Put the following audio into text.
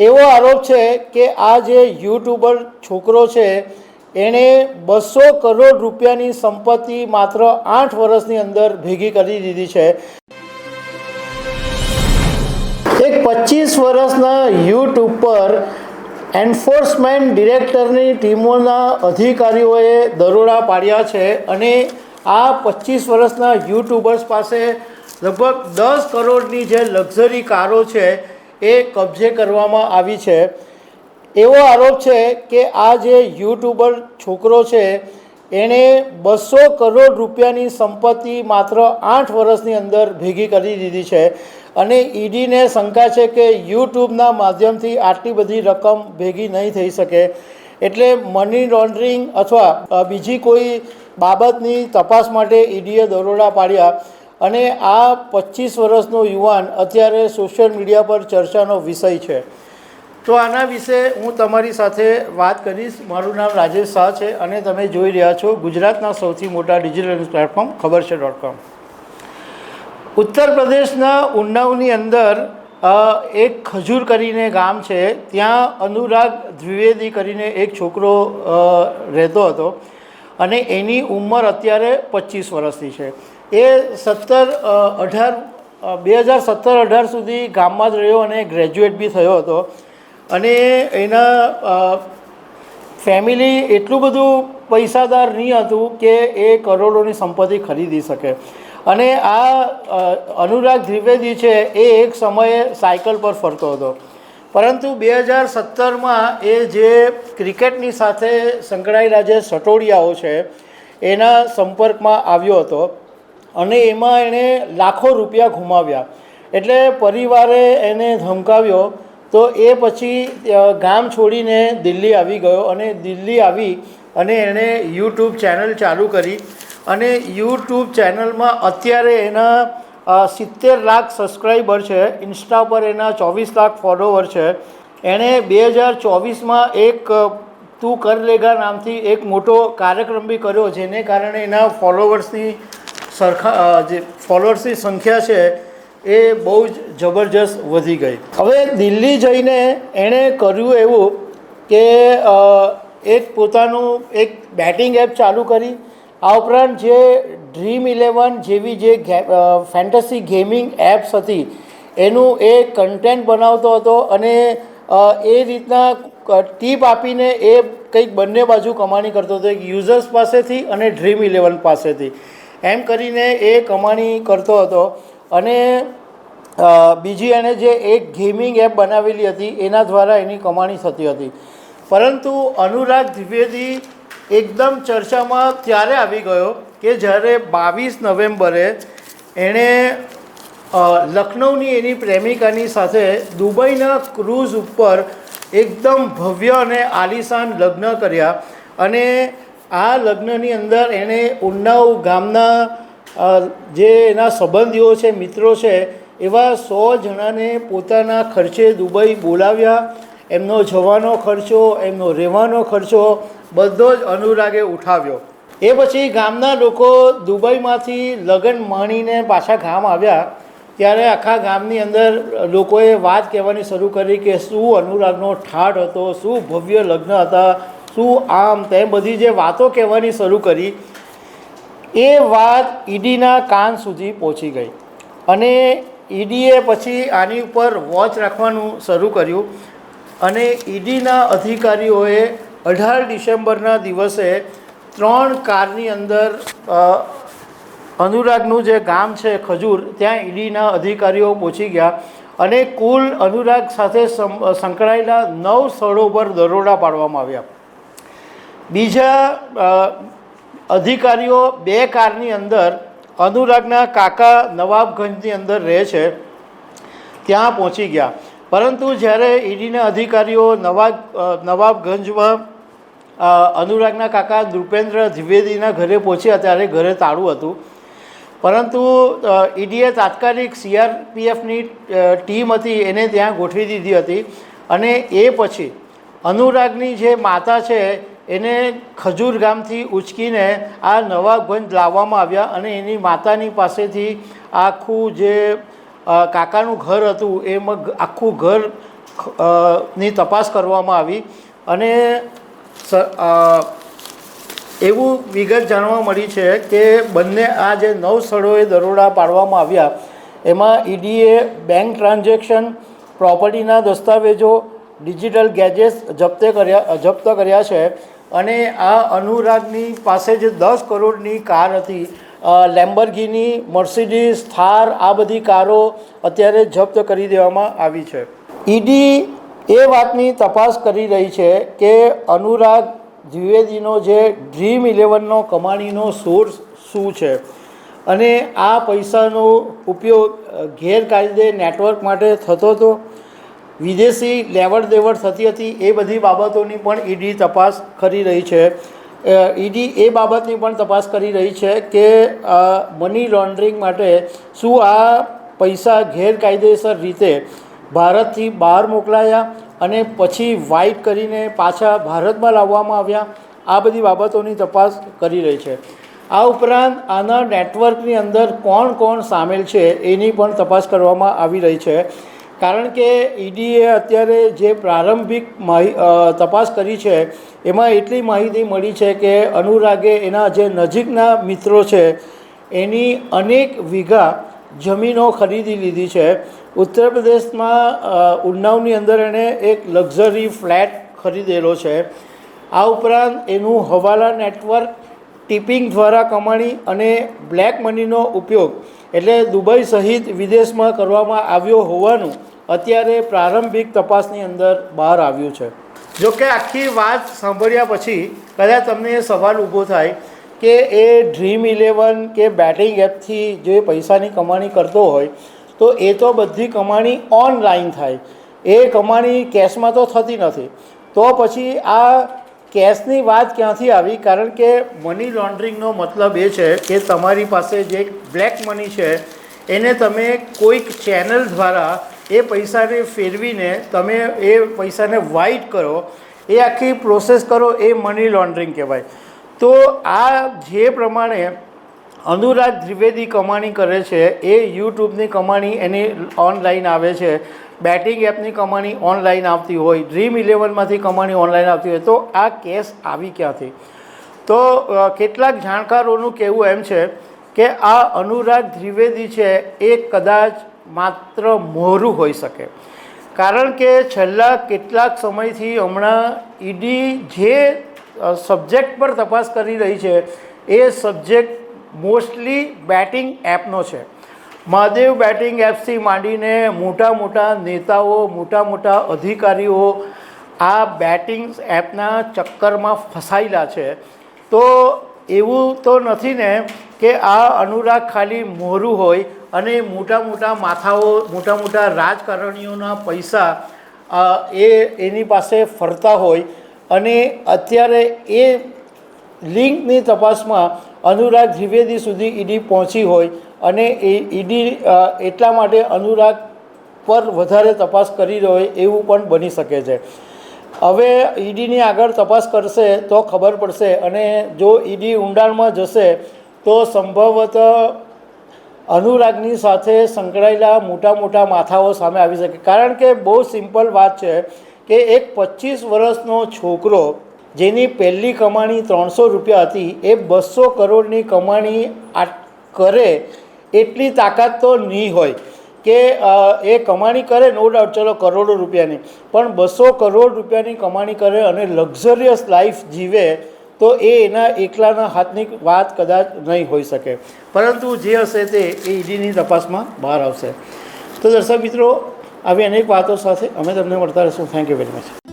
એવો આરોપ છે કે આ જે યુટ્યુબર છોકરો છે, એણે બસો કરોડ રૂપિયાની સંપત્તિ માત્ર આઠ વર્ષની અંદર ભેગી કરી દીધી છે. એક પચીસ વર્ષના યુટ્યુબ પર એન્ફોર્સમેન્ટ ડિરેક્ટરની ટીમોના અધિકારીઓએ દરોડા પાડ્યા છે અને આ પચીસ વર્ષના યુટ્યુબર્સ પાસે લગભગ દસ કરોડની જે લક્ઝરી કારો છે એ કબજે કરવામાં આવી છે. એવો આરોપ છે કે આ જે યુટ્યુબર છોકરો છે, એણે બસો કરોડ રૂપિયાની સંપત્તિ માત્ર આઠ વર્ષની અંદર ભેગી કરી દીધી છે અને ઈડીને શંકા છે કે યુટ્યુબના માધ્યમથી આટલી બધી રકમ ભેગી નહીં થઈ શકે. એટલે મની લોન્ડરિંગ અથવા બીજી કોઈ બાબતની તપાસ માટે ઈડીએ દરોડા પાડ્યા. અને આ પચીસ વર્ષનો યુવાન અત્યારે સોશિયલ મીડિયા પર ચર્ચાનો વિષય છે. તો આના વિશે હું તમારી સાથે વાત કરીશ. મારું નામ રાજેશ શાહ છે અને તમે જોઈ રહ્યા છો ગુજરાતના સૌથી મોટા ડિજિટલ પ્લેટફોર્મ ખબર છે ડોટ કોમ. ઉત્તર પ્રદેશના ઉન્નાવની અંદર એક ખજૂર કરીને ગામ છે. ત્યાં અનુરાગ દ્વિવેદી કરીને એક છોકરો રહેતો હતો અને એની ઉંમર અત્યારે પચીસ વર્ષની છે. એ સત્તર અઢાર બે હજાર સત્તર, અઢાર સુધી ગામમાં જ રહ્યો અને ગ્રેજ્યુએટ બી થયો હતો. અને એના ફેમિલી એટલું બધું પૈસાદાર નહીં હતું કે એ કરોડોની સંપત્તિ ખરીદી શકે. અને આ અનુરાગ દ્વિવેદી છે એ એક સમયે સાયકલ પર ફરતો હતો. પરંતુ બે હજાર સત્તરમાં એ જે ક્રિકેટની સાથે સંકળાયેલા જે સટોડિયાઓ છે, એના સંપર્કમાં આવ્યો હતો. અને એમાં એણે લાખો રૂપિયા ગુમાવ્યા. એટલે પરિવારે એને ધમકાવ્યો તો એ પછી ગામ છોડીને દિલ્હી આવી ગયો અને દિલ્હી આવી અને એણે યુટ્યુબ ચેનલ ચાલુ કરી અને યુટ્યુબ ચેનલમાં અત્યારે એના સિત્તેર લાખ સબસ્ક્રાઈબર છે, ઇન્સ્ટા પર એના ચોવીસ લાખ ફોલોવર છે. એણે બે હજાર ચોવીસમાં એક તું કર લેગા નામથી એક મોટો કાર્યક્રમ બી કર્યો, જેને કારણે એના ફોલોવર્સની સરખા જે ફોલોઅર્સની સંખ્યા છે, એ બહુ જ જબરજસ્ત વધી ગઈ. હવે દિલ્હી જઈને એણે કર્યું એવું કે એક પોતાનું એક બેટિંગ એપ ચાલુ કરી. આ ઉપરાંત જે ડ્રીમ ઇલેવન જેવી જે ફેન્ટસી ગેમિંગ એપ્સ હતી, એનું એ કન્ટેન્ટ બનાવતો હતો અને એ રીતના ટીપ આપીને એ કંઈક બંને બાજુ કમાણી કરતો હતો, એક યુઝર્સ પાસેથી અને ડ્રીમ ઇલેવન પાસેથી. એમ કરીને એ કમાણી કરતો હતો અને બીજી એણે જે એક ગેમિંગ એપ બનાવેલી હતી, એના દ્વારા એની કમાણી થતી હતી. પરંતુ અનુરાગ દ્વિવેદી એકદમ ચર્ચામાં ત્યારે આવી ગયો કે જ્યારે બાવીસ નવેમ્બરે એણે લખનૌની એની પ્રેમિકાની સાથે દુબઈના ક્રૂઝ ઉપર એકદમ ભવ્ય અને આલિશાન લગ્ન કર્યા અને આ લગ્નની અંદર એણે ઉન્નાવ ગામના જે એના સંબંધીઓ છે, મિત્રો છે, એવા સો જણાને પોતાના ખર્ચે દુબઈ બોલાવ્યા. એમનો જવાનો ખર્ચો, એમનો રહેવાનો ખર્ચો બધો જ અનુરાગે ઉઠાવ્યો. એ પછી ગામના લોકો દુબઈમાંથી લગ્ન માણીને પાછા ગામ આવ્યા. ત્યારે આખા ગામની અંદર લોકોએ વાત કહેવાની શરૂ કરી કે શું અનુરાગનો ઠાઠ હતો, શું ભવ્ય લગ્ન હતા શું આમ તેમ બધી જે વાતો કહેવાની શરૂ કરી, એ વાત ઈડીના કાન સુધી પહોંચી ગઈ. અને ઈડીએ પછી આની ઉપર વોચ રાખવાનું શરૂ કર્યું. અને ઈડીના અધિકારીઓએ અઢાર ડિસેમ્બરના દિવસે ત્રણ કારની અંદર અનુરાગનું જે ગામ છે ખજૂર, ત્યાં ઈડીના અધિકારીઓ પહોંચી ગયા. અને કુલ અનુરાગ સાથે સંકળાયેલા નવ સ્થળો પર દરોડા પાડવામાં આવ્યા. બીજા અધિકારીઓ બે કારની અંદર, અનુરાગના કાકા નવાબગંજની અંદર રહે છે, ત્યાં પહોંચી ગયા. પરંતુ જ્યારે ઈડીના અધિકારીઓ નવાબ નવાબગંજમાં અનુરાગના કાકા નૃપેન્દ્ર દ્વિવેદીના ઘરે પહોંચ્યા, ત્યારે ઘરે તાળું હતું. પરંતુ ઈડીએ તાત્કાલિક સીઆરપીએફની ટીમ હતી, એને ત્યાં ગોઠવી દીધી હતી. અને એ પછી અનુરાગની જે માતા છે એને ખજૂર ગામથી ઉચકીને આ નવાગંજ લાવવામાં આવ્યા અને એની માતાની પાસેથી આખું જે કાકાનું ઘર હતું, એમાં આખું ઘરની તપાસ કરવામાં આવી. અને એવું વિગત જાણવા મળી છે કે બંને આ જે નવ સ્થળોએ દરોડા પાડવામાં આવ્યા, એમાં ઈડીએ બેંક ટ્રાન્ઝેક્શન, પ્રોપર્ટીના દસ્તાવેજો ડિજિટલ ગેજેટ્સ જપ્તે કર્યા જપ્ત કર્યા છે. અને આ અનુરાગની પાસે જે દસ કરોડની કાર હતી લેમ્બરગીની મર્સિડીઝ થાર આ બધી કારો અત્યારે જપ્ત કરી દેવામાં આવી છે. ઈડી એ વાતની તપાસ કરી રહી છે કે અનુરાગ દ્વિવેદીનો જે ડ્રીમ ઇલેવનનો કમાણીનો સોર્સ શું છે? અને આ પૈસાનો ઉપયોગ ગેરકાયદે નેટવર્ક માટે થતો હતો? વિદેશી લેવડ દેવડ થતી હતી, એ બધી બાબતોની પણ ઈડી તપાસ કરી રહી છે. ઈડી એ બાબતની પણ તપાસ કરી રહી છે કે મની લોન્ડરિંગ માટે શું આ પૈસા ગેરકાયદેસર રીતે ભારતથી બહાર મોકલાયા અને પછી વાઇટ કરીને પાછા ભારતમાં લાવવામાં આવ્યા? આ બધી બાબતોની તપાસ કરી રહી છે. આ ઉપરાંત આના નેટવર્કની અંદર કોણ કોણ સામેલ છે એની પણ તપાસ કરવામાં આવી રહી છે. કારણ કે ઈડીએ અત્યારે જે પ્રારંભિક તપાસ કરી છે, એમાં એટલી માહિતી મળી છે કે અનુરાગે એના જે નજીકના મિત્રો છે, એની અનેક વીઘા જમીનો ખરીદી લીધી છે. ઉત્તર પ્રદેશમાં ઉન્નાવની અંદર એણે એક લક્ઝરી ફ્લેટ ખરીદેલો છે. આ ઉપરાંત એનું હવાલા નેટવર્ક, ટિપિંગ દ્વારા કમાણી અને બ્લેક મનીનો ઉપયોગ એટલે દુબઈ સહિત વિદેશમાં કરવામાં આવ્યો હોવાનું અત્યારે પ્રારંભિક તપાસની અંદર બહાર આવ્યું છે. જો કે આખી વાત સાંભળ્યા પછી કદાચ તમને એ સવાલ ઊભો થાય કે એ ડ્રીમ ઇલેવન કે બેટિંગ એપથી જે પૈસાની કમાણી કરતો હોય, તો એ તો બધી કમાણી ઓનલાઈન થાય. એ કમાણી કેશમાં તો થતી નથી. તો પછી આ કેશની વાત ક્યાંથી આવી? કારણ કે મની લોન્ડરિંગનો મતલબ એ છે કે તમારી પાસે જે બ્લેક મની છે, એને તમે કોઈક ચેનલ દ્વારા એ પૈસાને ફેરવીને તમે એ પૈસાને વાઇટ કરો, એ આખી પ્રોસેસ કરો, એ મની લોન્ડરિંગ કહેવાય. તો આ જે પ્રમાણે અનુરાગ દ્વિવેદી કમાણી કરે છે, એ યુટ્યુબની કમાણી એની ઓનલાઈન આવે છે બેટિંગ એપની કમાણી ઓનલાઈન આવતી હોય ડ્રીમ ઇલેવનમાંથી કમાણી ઓનલાઈન આવતી હોય, તો આ કેસ આવી ક્યાંથી? તો કેટલાક જાણકારોનું કહેવું એમ છે કે આ અનુરાગ દ્વિવેદી છે, એ કદાચ માત્ર મોરું હોઈ શકે. કારણ કે છેલ્લા કેટલાક સમયથી હમણાં ઈડી જે સબ્જેક્ટ પર તપાસ કરી રહી છે, એ સબ્જેક્ટ મોસ્ટલી બેટિંગ એપનો છે. મહાદેવ બેટિંગ એપ્સથી માંડીને મોટા મોટા નેતાઓ, મોટા મોટા અધિકારીઓ આ બેટિંગ એપના ચક્કરમાં ફસાયેલા છે. તો એવું તો નથી ને કે આ અનુરાગ ખાલી મોરું હોય અને મોટા મોટા માથાઓ, મોટા મોટા રાજકારણીઓના પૈસા એ એની પાસે ફરતા હોય. અને અત્યારે એ લિંકની તપાસમાં અનુરાગ દ્વિવેદી સુધી ઈડી પહોંચી હોય અને એ ઈડી એટલા માટે અનુરાગ પર વધારે તપાસ કરી રહ્યો હોય એવું પણ બની શકે છે. હવે ઈડીની આગળ તપાસ કરશે તો ખબર પડશે અને જો ઈડી ઊંડાણમાં જશે તો સંભવત અનુરાગની સાથે સંકળાયેલા મોટા મોટા માથાઓ સામે આવી શકે. કારણ કે બહુ સિમ્પલ વાત છે કે એક પચીસ વર્ષનો છોકરો જેની પહેલી કમાણી ત્રણસો રૂપિયા હતી, એ બસો કરોડની કમાણી આ કરે એટલી તાકાત તો નહીં હોય કે એ કમાણી કરે નો ડાઉટ, ચલો કરોડો રૂપિયાની. પણ બસો કરોડ રૂપિયાની કમાણી કરે અને લક્ઝરિયસ લાઈફ જીવે તો એ એના એકલાના હાથની વાત કદાચ નહીં હોઈ શકે. પરંતુ જે હશે તે એ ઈડીની તપાસમાં બહાર આવશે. તો દર્શક મિત્રો, આવી અનેક વાતો સાથે અમે તમને મળતા રહીશું. Thank you very much